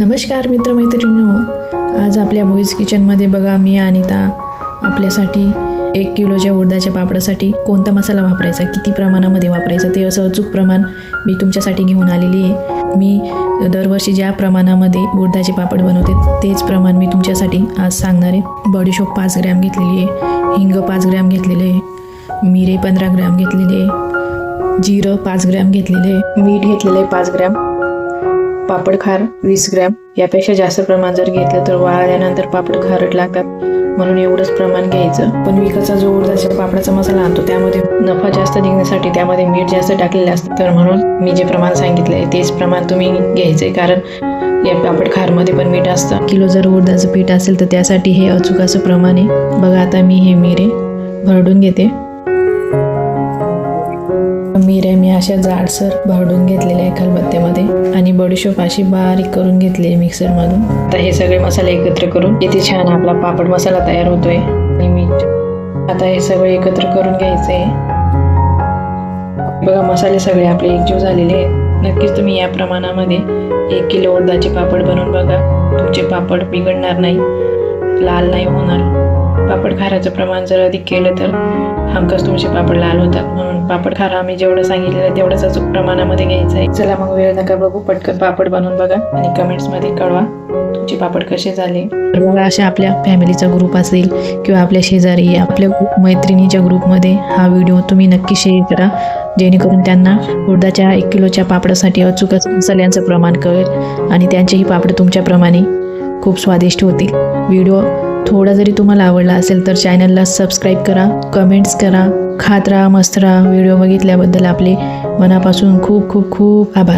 नमस्कार मित्रमैत्रिणी आज आपल्या भोईज किचनमध्ये बघा मी अनिता आपल्यासाठी एक किलोच्या उडदाच्या पापडासाठी कोणता मसाला वापरायचा किती प्रमाणामध्ये वापरायचा ते असं अचूक प्रमाण मी तुमच्यासाठी घेऊन आलेली आहे. मी दरवर्षी ज्या प्रमाणामध्ये उडदाचे पापड बनवते तेच प्रमाण मी तुमच्यासाठी आज सांगणार आहे. बडीशोप पाच ग्रॅम घेतलेली आहे हिंग पाच ग्रॅम घेतलेले आहे मिरे पंधरा ग्रॅम घेतलेले आहे जिरं पाच ग्रॅम घेतलेले आहे मीठ घेतलेलं आहे पाच ग्रॅम. पापड खार वीस ग्रॅम यापेक्षा जास्त प्रमाण जर घेतलं तर वाळल्यानंतर पापड खारट लागतात. म्हणून एवढंच प्रमाण घ्यायचं. पण विकाचा जो उडदाच्या पापडाचा मसाला आणतो त्यामध्ये नफा जास्त निघण्यासाठी त्यामध्ये मीठ जास्त टाकलेलं असतं. तर म्हणून मी जे प्रमाण सांगितलं आहे तेच प्रमाण तुम्ही घ्यायचं आहे कारण या पापड खारमध्ये पण मीठ असतं. किलो जर उडदाचं पीठ असेल तर त्यासाठी हे अचूक असं प्रमाण आहे. बघा आता मी हे मिरे भरडून घेते. मिरे मी अशा जाडसर भरडून घेतलेल्या आहे खलबत्त्यामध्ये बडीशोप अशी बारीक करून घेतली मिक्सर मिक्सरमधून. आता हे सगळे मसाले एकत्र करून किती छान आपला पापड मसाला तयार होतोय. आणि मीठ आता हे सगळे एकत्र करून घ्यायचं आहे बघा मसाले सगळे आपले एकजीव झालेले आहेत. नक्कीच तुम्ही या प्रमाणामध्ये एक किलो उडदाचे पापड बनवून बघा. तुमचे पापड बिघडणार नाही लाल नाही होणार. पापड खाराचं प्रमाण जर अधिक केलं तर हमखास तुमचे पापड लाल होतात. म्हणून पापड खारा आम्ही जेवढं सांगितलेलं तेवढंच अचूक प्रमाणामध्ये घ्यायचं आहे. चला मग वेळ नका बघू पटकन पापड बनवून बघा आणि कमेंट्समध्ये कळवा तुमचे पापड कसे झाले. तर बघा अशा आपल्या फॅमिलीचा ग्रुप असेल किंवा आपल्या शेजारी आपल्या मैत्रिणीच्या ग्रुपमध्ये हा व्हिडिओ तुम्ही नक्की शेअर करा. जेणेकरून त्यांना उडदाच्या एक किलोच्या पापडासाठी अचूक मसाल्यांचं प्रमाण कळेल आणि त्यांचेही पापड तुमच्याप्रमाणे खूप स्वादिष्ट होतील. व्हिडिओ थोडा जरी तुम्हाला आवडला असेल तर चॅनलला सबस्क्राईब करा कमेंट्स करा खात राहा मस्त राहा. व्हिडिओ बघितल्याबद्दल आपले मनापासून खूप खूप खूप आभार.